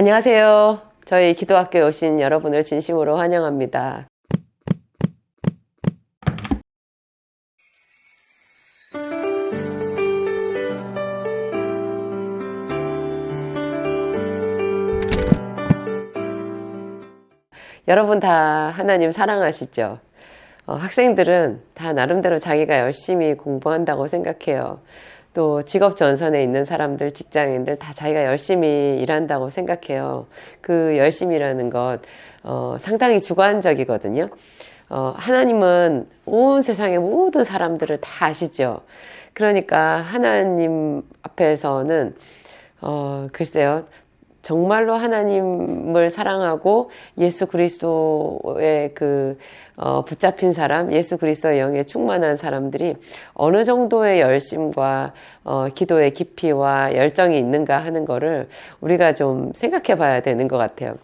안녕하세요. 저희 기도학교에 오신 여러분을 진심으로 환영합니다. 여러분 다 하나님 사랑하시죠? 어, 학생들은 다 나름대로 자기가 열심히 공부한다고 생각해요. 또 직업 전선에 있는 사람들, 직장인들 다 자기가 열심히 일한다고 생각해요. 그 열심이라는 것, 어, 상당히 주관적이거든요. 어, 하나님은 온 세상의 모든 사람들을 다 아시죠. 그러니까 하나님 앞에서는, 어, 글쎄요. 정말로 하나님을 사랑하고 예수 그리스도의 그 어, 붙잡힌 사람, 예수 그리스도의 영에 충만한 사람들이 어느 정도의 열심과 어, 기도의 깊이와 열정이 있는가 하는 거를 우리가 좀 생각해 봐야 되는 것 같아요.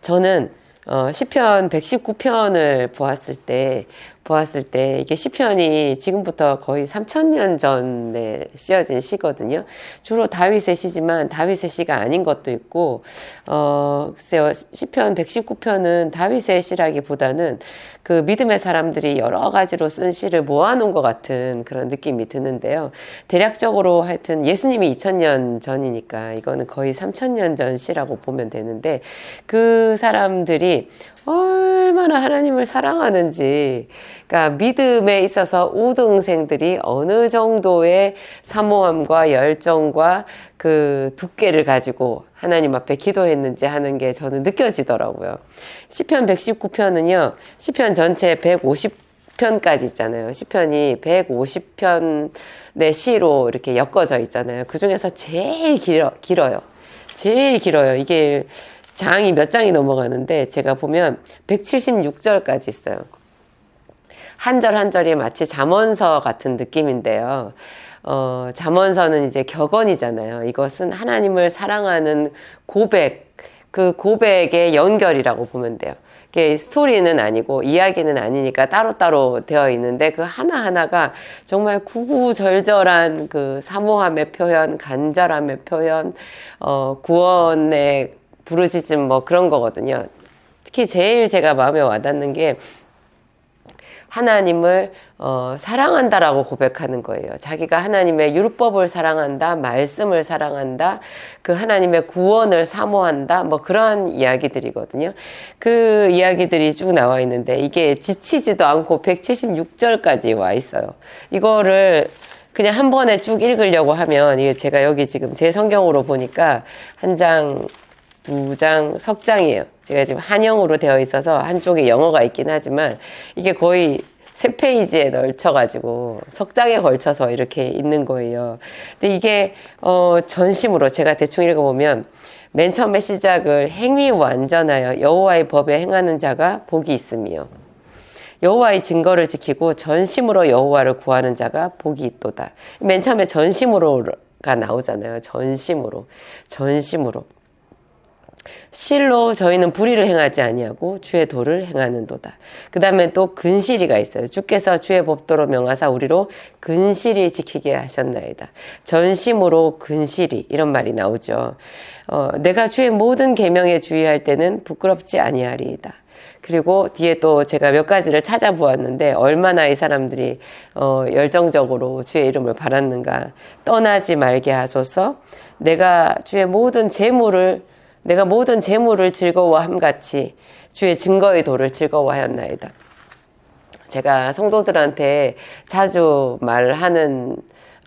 저는 어, 시편 119편을 보았을 때, 보았을 때, 이게 시편이 지금부터 거의 3천년 전에 쓰여진 시거든요. 주로 다윗의 시지만 다윗의 시가 아닌 것도 있고, 어, 글쎄요, 시편 119편은 다윗의 시라기보다는 그 믿음의 사람들이 여러 가지로 쓴 시를 모아놓은 것 같은 그런 느낌이 드는데요. 대략적으로 하여튼 예수님이 2000년 전이니까 이거는 거의 3000년 전 시라고 보면 되는데 그 사람들이 얼마나 하나님을 사랑하는지, 그러니까 믿음에 있어서 우등생들이 어느 정도의 사모함과 열정과 그 두께를 가지고 하나님 앞에 기도했는지 하는 게 저는 느껴지더라고요. 시편 119편은요, 시편 전체 150편까지 있잖아요. 시편이 150편의 시로 이렇게 엮어져 있잖아요. 그 중에서 제일 길어, 길어요. 제일 길어요. 이게 장이 몇 장이 넘어가는데 제가 보면 176절까지 있어요. 한 절 한 절이 마치 잠언서 같은 느낌인데요. 어, 잠언서는 이제 격언이잖아요. 이것은 하나님을 사랑하는 고백, 그 고백의 연결이라고 보면 돼요. 이게 스토리는 아니고 이야기는 아니니까 따로따로 되어 있는데 그 하나하나가 정말 구구절절한 그 사모함의 표현, 간절함의 표현, 어, 구원의 부르짖음 뭐 그런 거거든요. 특히 제일 제가 마음에 와닿는 게 하나님을 어, 사랑한다라고 고백하는 거예요. 자기가 하나님의 율법을 사랑한다, 말씀을 사랑한다, 그 하나님의 구원을 사모한다, 뭐 그런 이야기들이거든요. 그 이야기들이 쭉 나와 있는데 이게 지치지도 않고 176절까지 와 있어요. 이거를 그냥 한 번에 쭉 읽으려고 하면 이게 제가 여기 지금 제 성경으로 보니까 한 장 두 장, 석 장이에요. 제가 지금 한영으로 되어 있어서 한쪽에 영어가 있긴 하지만 이게 거의 세 페이지에 널쳐가지고 석 장에 걸쳐서 이렇게 있는 거예요. 근데 이게 어 전심으로 제가 대충 읽어보면 맨 처음에 시작을 행위 완전하여 여호와의 법에 행하는 자가 복이 있으며 여호와의 증거를 지키고 전심으로 여호와를 구하는 자가 복이 있도다. 맨 처음에 전심으로가 나오잖아요. 전심으로, 전심으로. 실로 저희는 불의를 행하지 아니하고 주의 도를 행하는도다. 그 다음에 또 근실이가 있어요. 주께서 주의 법도로 명하사 우리로 근실이 지키게 하셨나이다. 전심으로 근실이 이런 말이 나오죠. 어, 내가 주의 모든 계명에 주의할 때는 부끄럽지 아니하리이다. 그리고 뒤에 또 제가 몇 가지를 찾아보았는데 얼마나 이 사람들이 어, 열정적으로 주의 이름을 바랐는가 떠나지 말게 하소서 내가 주의 모든 재물을 내가 모든 재물을 즐거워함 같이 주의 증거의 도를 즐거워하였나이다. 제가 성도들한테 자주 말하는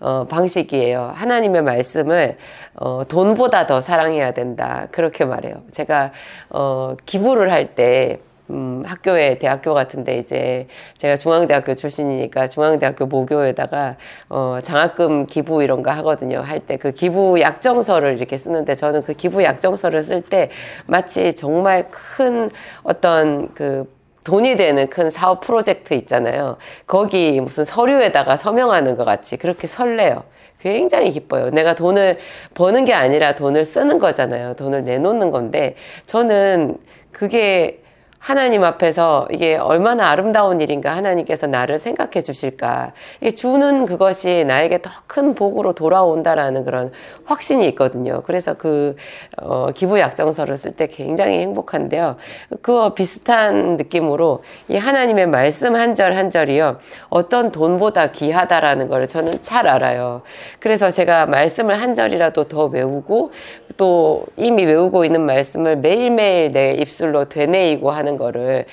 어, 방식이에요. 하나님의 말씀을 어, 돈보다 더 사랑해야 된다. 그렇게 말해요. 제가 어, 기부를 할때 음, 학교에 대학교 같은데 이제 제가 중앙대학교 출신이니까 중앙대학교 모교에다가 어, 장학금 기부 이런 거 하거든요. 할 때 그 기부 약정서를 이렇게 쓰는데 저는 그 기부 약정서를 쓸 때 마치 정말 큰 어떤 그 돈이 되는 큰 사업 프로젝트 있잖아요. 거기 무슨 서류에다가 서명하는 것 같이 그렇게 설레요. 굉장히 기뻐요. 내가 돈을 버는 게 아니라 돈을 쓰는 거잖아요. 돈을 내놓는 건데 저는 그게 하나님 앞에서 이게 얼마나 아름다운 일인가 하나님께서 나를 생각해 주실까 이 주는 그것이 나에게 더 큰 복으로 돌아온다라는 그런 확신이 있거든요. 그래서 그 어, 기부 약정서를 쓸 때 굉장히 행복한데요. 그거 비슷한 느낌으로 이 하나님의 말씀 한 절 한 절이요 어떤 돈보다 귀하다라는 걸 저는 잘 알아요. 그래서 제가 말씀을 한 절이라도 더 외우고 또 이미 외우고 있는 말씀을 매일매일 내 입술로 되뇌이고 하는 거를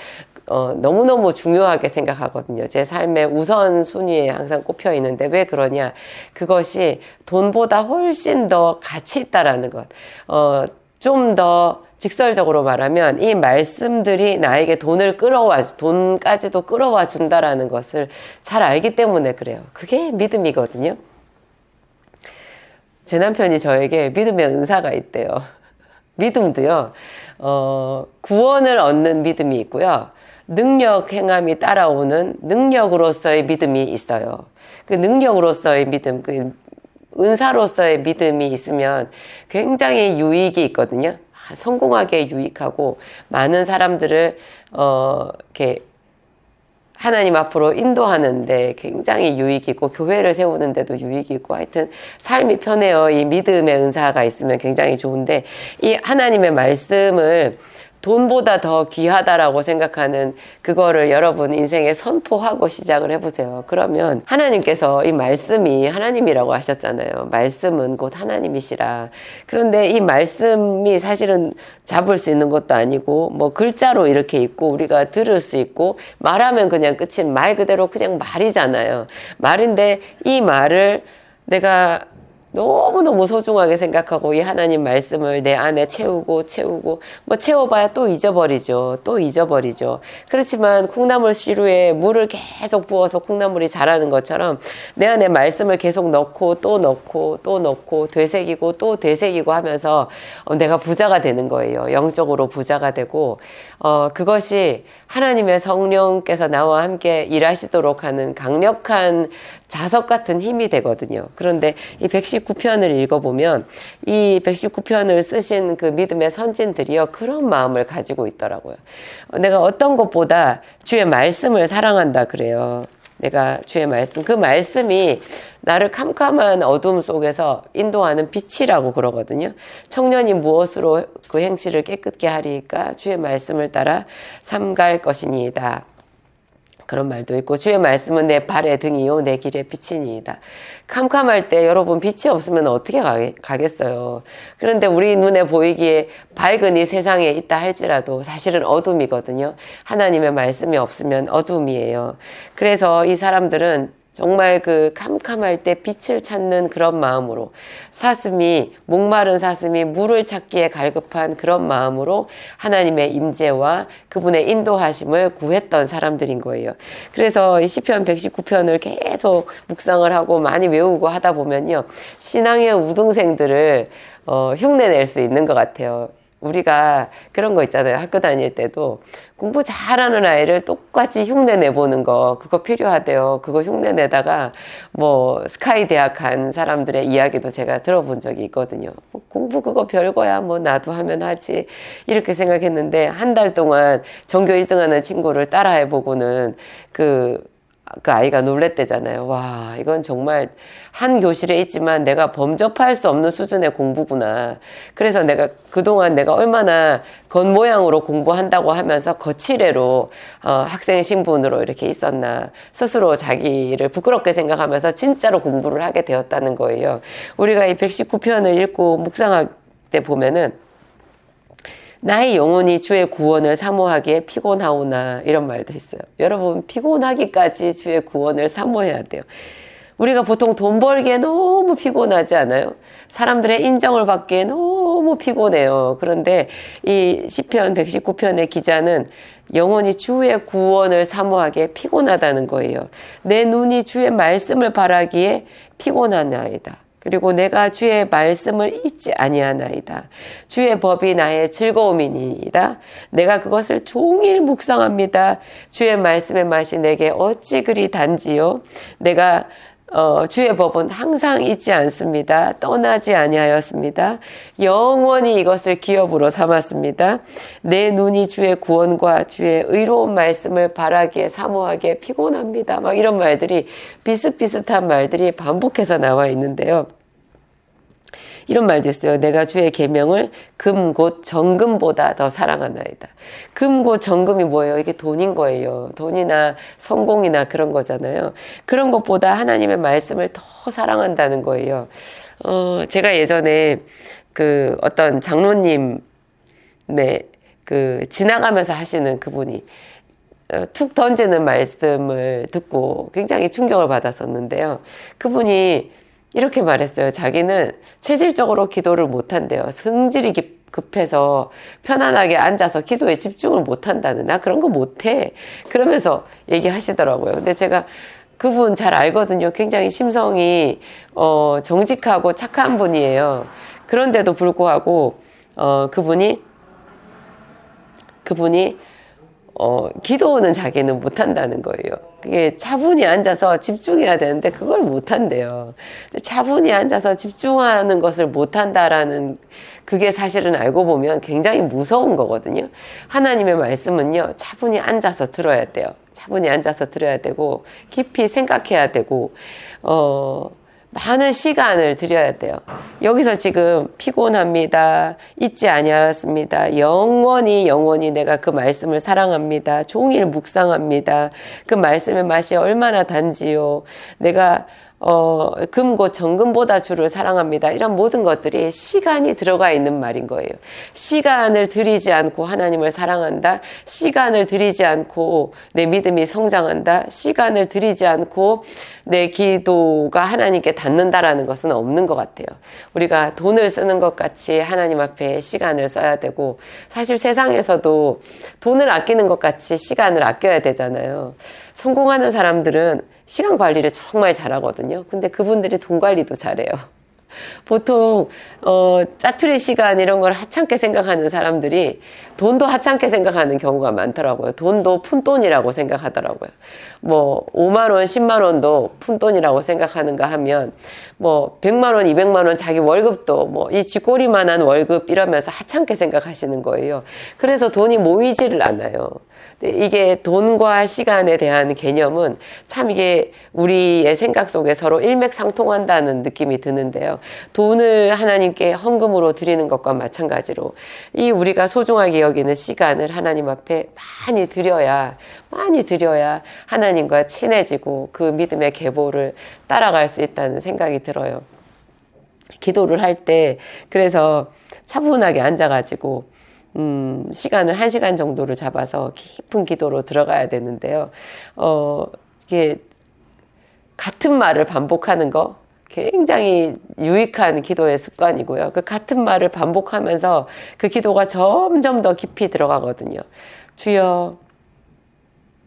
어, 너무너무 중요하게 생각하거든요. 제 삶의 우선순위에 항상 꼽혀 있는데 왜 그러냐. 그것이 돈보다 훨씬 더 가치 있다라는 것. 어, 좀 더 직설적으로 말하면 이 말씀들이 나에게 돈을 끌어와, 돈까지도 끌어와 준다라는 것을 잘 알기 때문에 그래요. 그게 믿음이거든요. 제 남편이 저에게 믿음의 은사가 있대요. 믿음도요, 어, 구원을 얻는 믿음이 있고요. 능력 행함이 따라오는 능력으로서의 믿음이 있어요. 그 능력으로서의 믿음, 그 은사로서의 믿음이 있으면 굉장히 유익이 있거든요. 성공하게 유익하고 많은 사람들을 어 이렇게 하나님 앞으로 인도하는데 굉장히 유익이 있고 교회를 세우는데도 유익이 있고 하여튼 삶이 편해요. 이 믿음의 은사가 있으면 굉장히 좋은데 이 하나님의 말씀을 돈보다 더 귀하다라고 생각하는 그거를 여러분 인생에 선포하고 시작을 해보세요. 그러면 하나님께서 이 말씀이 하나님이라고 하셨잖아요. 말씀은 곧 하나님이시라. 그런데 이 말씀이 사실은 잡을 수 있는 것도 아니고 뭐 글자로 이렇게 있고 우리가 들을 수 있고 말하면 그냥 끝인 말 그대로 그냥 말이잖아요. 말인데 이 말을 내가 너무너무 소중하게 생각하고 이 하나님 말씀을 내 안에 채우고 채우고 뭐 채워봐야 또 잊어버리죠. 또 잊어버리죠. 그렇지만 콩나물 시루에 물을 계속 부어서 콩나물이 자라는 것처럼 내 안에 말씀을 계속 넣고 또 넣고 또 넣고 되새기고 또 되새기고 하면서 어, 내가 부자가 되는 거예요. 영적으로 부자가 되고 어, 그것이 하나님의 성령께서 나와 함께 일하시도록 하는 강력한 자석 같은 힘이 되거든요. 그런데 이 119편을 읽어보면 이 119편을 쓰신 그 믿음의 선진들이요. 그런 마음을 가지고 있더라고요. 내가 어떤 것보다 주의 말씀을 사랑한다 그래요. 내가 주의 말씀, 그 말씀이 나를 캄캄한 어둠 속에서 인도하는 빛이라고 그러거든요. 청년이 무엇으로 그 행실을 깨끗게 하리까 주의 말씀을 따라 삼갈 것이니이다. 그런 말도 있고 주의 말씀은 내 발의 등이요 내 길의 빛이니이다. 캄캄할 때 여러분 빛이 없으면 어떻게 가겠어요. 그런데 우리 눈에 보이기에 밝은 이 세상에 있다 할지라도 사실은 어둠이거든요. 하나님의 말씀이 없으면 어둠이에요. 그래서 이 사람들은 정말 그 캄캄할 때 빛을 찾는 그런 마음으로 사슴이 목마른 사슴이 물을 찾기에 갈급한 그런 마음으로 하나님의 임재와 그분의 인도하심을 구했던 사람들인 거예요. 그래서 이 시편 119편을 계속 묵상을 하고 많이 외우고 하다 보면요. 신앙의 우등생들을 어, 흉내낼 수 있는 것 같아요. 우리가 그런 거 있잖아요. 학교 다닐 때도 공부 잘하는 아이를 똑같이 흉내 내보는 거, 그거 필요하대요. 그거 흉내 내다가 뭐 스카이 대학 간 사람들의 이야기도 제가 들어본 적이 있거든요. 뭐 공부 그거 별거야. 뭐 나도 하면 하지. 이렇게 생각했는데 한 달 동안 전교 1등 하는 친구를 따라해 보고는 그 그 아이가 놀랬대잖아요. 와, 이건 정말 한 교실에 있지만 내가 범접할 수 없는 수준의 공부구나. 그래서 내가 그동안 내가 얼마나 겉모양으로 공부한다고 하면서 거칠애로 어, 학생 신분으로 이렇게 있었나. 스스로 자기를 부끄럽게 생각하면서 진짜로 공부를 하게 되었다는 거예요. 우리가 이 119편을 읽고 묵상할 때 보면은 나의 영혼이 주의 구원을 사모하기에 피곤하오나 이런 말도 있어요. 여러분 피곤하기까지 주의 구원을 사모해야 돼요. 우리가 보통 돈 벌기에 너무 피곤하지 않아요? 사람들의 인정을 받기에 너무 피곤해요. 그런데 이 시편 119편의 기자는 영혼이 주의 구원을 사모하기에 피곤하다는 거예요. 내 눈이 주의 말씀을 바라기에 피곤하나이다. 그리고 내가 주의 말씀을 잊지 아니하나이다. 주의 법이 나의 즐거움이니이다. 내가 그것을 종일 묵상합니다. 주의 말씀의 맛이 내게 어찌 그리 단지요. 내가 어, 주의 법은 항상 잊지 않습니다. 떠나지 아니하였습니다. 영원히 이것을 기업으로 삼았습니다. 내 눈이 주의 구원과 주의 의로운 말씀을 바라기에 사모하기에 피곤합니다. 막 이런 말들이 비슷비슷한 말들이 반복해서 나와 있는데요. 이런 말도 있어요. 내가 주의 계명을 금 곧 정금보다 더 사랑하나이다. 금 곧 정금이 뭐예요? 이게 돈인 거예요. 돈이나 성공이나 그런 거잖아요. 그런 것보다 하나님의 말씀을 더 사랑한다는 거예요. 어, 제가 예전에 그 어떤 장로님, 네, 그 지나가면서 하시는 그분이 어, 툭 던지는 말씀을 듣고 굉장히 충격을 받았었는데요. 그분이 이렇게 말했어요. 자기는 체질적으로 기도를 못한대요. 성질이 급해서 편안하게 앉아서 기도에 집중을 못한다는 나 그런 거 못해. 그러면서 얘기하시더라고요. 근데 제가 그분 잘 알거든요. 굉장히 심성이 어, 정직하고 착한 분이에요. 그런데도 불구하고 어, 그분이 그분이 어, 기도는 자기는 못한다는 거예요. 그게 차분히 앉아서 집중해야 되는데 그걸 못한대요. 차분히 앉아서 집중하는 것을 못한다라는 그게 사실은 알고 보면 굉장히 무서운 거거든요. 하나님의 말씀은요, 차분히 앉아서 들어야 돼요. 차분히 앉아서 들어야 되고, 깊이 생각해야 되고, 어, 많은 시간을 들여야 돼요. 여기서 지금 피곤합니다. 잊지 아니하였습니다. 영원히 영원히 내가 그 말씀을 사랑합니다. 종일 묵상합니다. 그 말씀의 맛이 얼마나 단지요. 내가 어, 금고 정금보다 주를 사랑합니다. 이런 모든 것들이 시간이 들어가 있는 말인 거예요. 시간을 들이지 않고 하나님을 사랑한다. 시간을 들이지 않고 내 믿음이 성장한다. 시간을 들이지 않고 내 기도가 하나님께 닿는다라는 것은 없는 것 같아요. 우리가 돈을 쓰는 것 같이 하나님 앞에 시간을 써야 되고 사실 세상에서도 돈을 아끼는 것 같이 시간을 아껴야 되잖아요. 성공하는 사람들은 시간 관리를 정말 잘하거든요. 근데 그분들이 돈 관리도 잘해요. 보통 어, 짜투리 시간 이런 걸 하찮게 생각하는 사람들이 돈도 하찮게 생각하는 경우가 많더라고요. 돈도 푼돈이라고 생각하더라고요. 뭐 5만 원, 10만 원도 푼돈이라고 생각하는가 하면 뭐 100만 원, 200만 원 자기 월급도 뭐 이 쥐꼬리만한 월급 이러면서 하찮게 생각하시는 거예요. 그래서 돈이 모이지를 않아요. 이게 돈과 시간에 대한 개념은 참 이게 우리의 생각 속에 서로 일맥상통한다는 느낌이 드는데요. 돈을 하나님께 헌금으로 드리는 것과 마찬가지로 이 우리가 소중하게 여기는 시간을 하나님 앞에 많이 드려야 많이 드려야 하나님과 친해지고 그 믿음의 계보를 따라갈 수 있다는 생각이 들어요. 기도를 할 때 그래서 차분하게 앉아가지고 음, 시간을 한 시간 정도를 잡아서 깊은 기도로 들어가야 되는데요. 어, 이게 같은 말을 반복하는 거 굉장히 유익한 기도의 습관이고요. 그 같은 말을 반복하면서 그 기도가 점점 더 깊이 들어가거든요. 주여,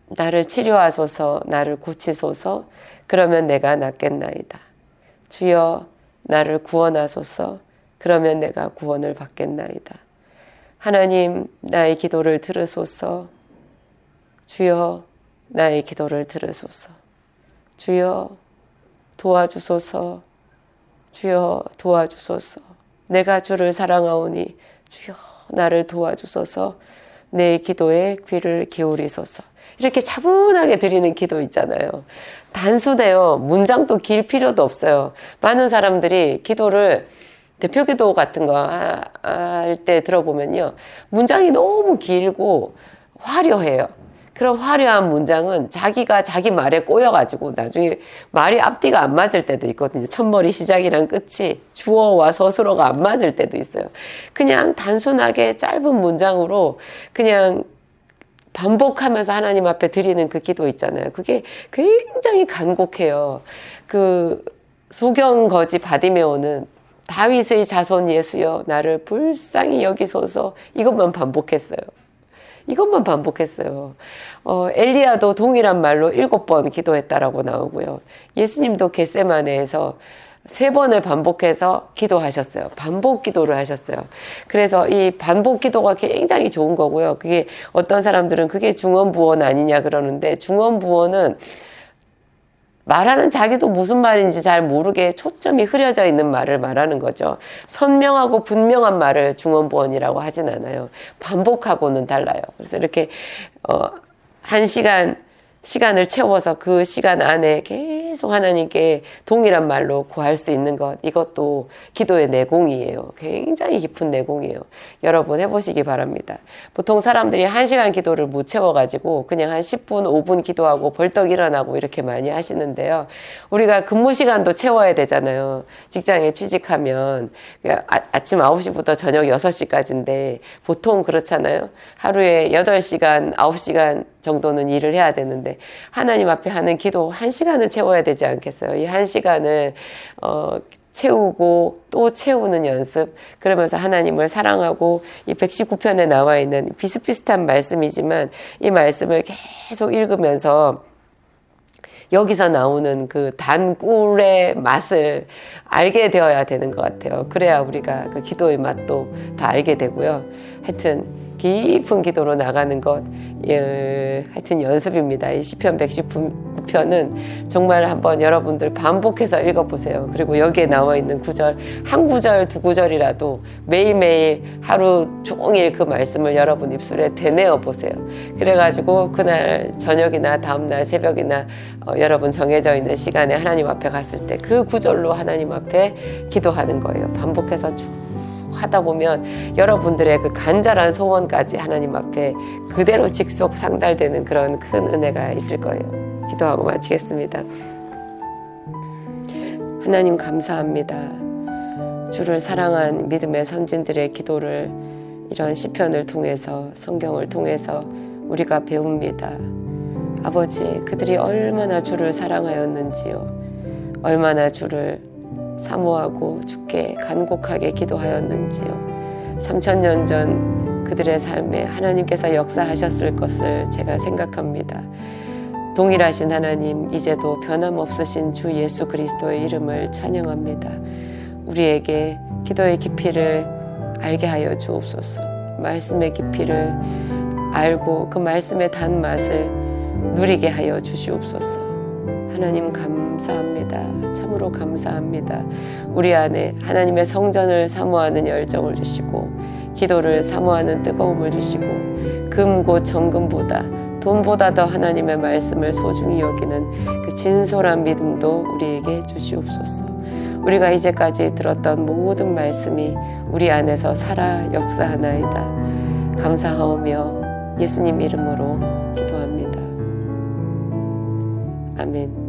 나를 치료하소서, 나를 고치소서, 그러면 내가 낫겠나이다. 주여, 나를 구원하소서, 그러면 내가 구원을 받겠나이다. 하나님, 나의 기도를 들으소서. 주여, 나의 기도를 들으소서. 주여, 도와주소서. 주여, 도와주소서. 내가 주를 사랑하오니 주여, 나를 도와주소서. 내 기도에 귀를 기울이소서. 이렇게 차분하게 드리는 기도 있잖아요. 단순해요. 문장도 길 필요도 없어요. 많은 사람들이 기도를 대표 기도 같은 거 할 때 들어보면요. 문장이 너무 길고 화려해요. 그런 화려한 문장은 자기가 자기 말에 꼬여가지고 나중에 말이 앞뒤가 안 맞을 때도 있거든요. 첫머리 시작이랑 끝이 주어와 서술어가 안 맞을 때도 있어요. 그냥 단순하게 짧은 문장으로 그냥 반복하면서 하나님 앞에 드리는 그 기도 있잖아요. 그게 굉장히 간곡해요. 그 소경 거지 바디메오는 다윗의 자손 예수여 나를 불쌍히 여기소서 이것만 반복했어요. 이것만 반복했어요. 어, 엘리야도 동일한 말로 일곱 번 기도했다라고 나오고요. 예수님도 겟세마네에서 세 번을 반복해서 기도하셨어요. 반복 기도를 하셨어요. 그래서 이 반복 기도가 굉장히 좋은 거고요. 그게 어떤 사람들은 그게 중언부언 아니냐 그러는데 중언부언은 말하는 자기도 무슨 말인지 잘 모르게 초점이 흐려져 있는 말을 말하는 거죠. 선명하고 분명한 말을 중언부언이라고 하진 않아요. 반복하고는 달라요. 그래서 이렇게 어, 한 시간 시간을 채워서 그 시간 안에 계속 하나님께 동일한 말로 구할 수 있는 것 이것도 기도의 내공이에요. 굉장히 깊은 내공이에요. 여러분 해보시기 바랍니다. 보통 사람들이 한 시간 기도를 못 채워가지고 그냥 한 10분, 5분 기도하고 벌떡 일어나고 이렇게 많이 하시는데요. 우리가 근무 시간도 채워야 되잖아요. 직장에 취직하면 아, 아침 9시부터 저녁 6시까지인데 보통 그렇잖아요. 하루에 8시간, 9시간 정도는 일을 해야 되는데 하나님 앞에 하는 기도 한 시간을 채워야 되지 않겠어요? 이 한 시간을 어, 채우고 또 채우는 연습 그러면서 하나님을 사랑하고 이 119편에 나와 있는 비슷비슷한 말씀이지만 이 말씀을 계속 읽으면서 여기서 나오는 그 단 꿀의 맛을 알게 되어야 되는 것 같아요. 그래야 우리가 그 기도의 맛도 다 알게 되고요. 하여튼 깊은 기도로 나가는 것, 예, 하여튼 연습입니다. 이 시편 119편은 정말 한번 여러분들 반복해서 읽어보세요. 그리고 여기에 나와 있는 구절, 한 구절, 두 구절이라도 매일매일 하루 종일 그 말씀을 여러분 입술에 되뇌어 보세요. 그래가지고 그날 저녁이나 다음날 새벽이나 어, 여러분 정해져 있는 시간에 하나님 앞에 갔을 때 그 구절로 하나님 앞에 기도하는 거예요. 반복해서 쭉 하다 보면 여러분들의 그 간절한 소원까지 하나님 앞에 그대로 직속 상달되는 그런 큰 은혜가 있을 거예요. 기도하고 마치겠습니다. 하나님 감사합니다. 주를 사랑한 믿음의 선진들의 기도를 이런 시편을 통해서 성경을 통해서 우리가 배웁니다. 아버지, 그들이 얼마나 주를 사랑하였는지요. 얼마나 주를 사모하고 주께 간곡하게 기도하였는지요. 3천년 전 그들의 삶에 하나님께서 역사하셨을 것을 제가 생각합니다. 동일하신 하나님, 이제도 변함없으신 주 예수 그리스도의 이름을 찬양합니다. 우리에게 기도의 깊이를 알게 하여 주옵소서. 말씀의 깊이를 알고 그 말씀의 단맛을 누리게 하여 주시옵소서. 하나님 감사합니다. 참으로 감사합니다. 우리 안에 하나님의 성전을 사모하는 열정을 주시고 기도를 사모하는 뜨거움을 주시고 금곧 정금보다 돈보다 더 하나님의 말씀을 소중히 여기는 그 진솔한 믿음도 우리에게 주시옵소서. 우리가 이제까지 들었던 모든 말씀이 우리 안에서 살아 역사하나이다. 감사하오며 예수님 이름으로 기도합니다. 아멘.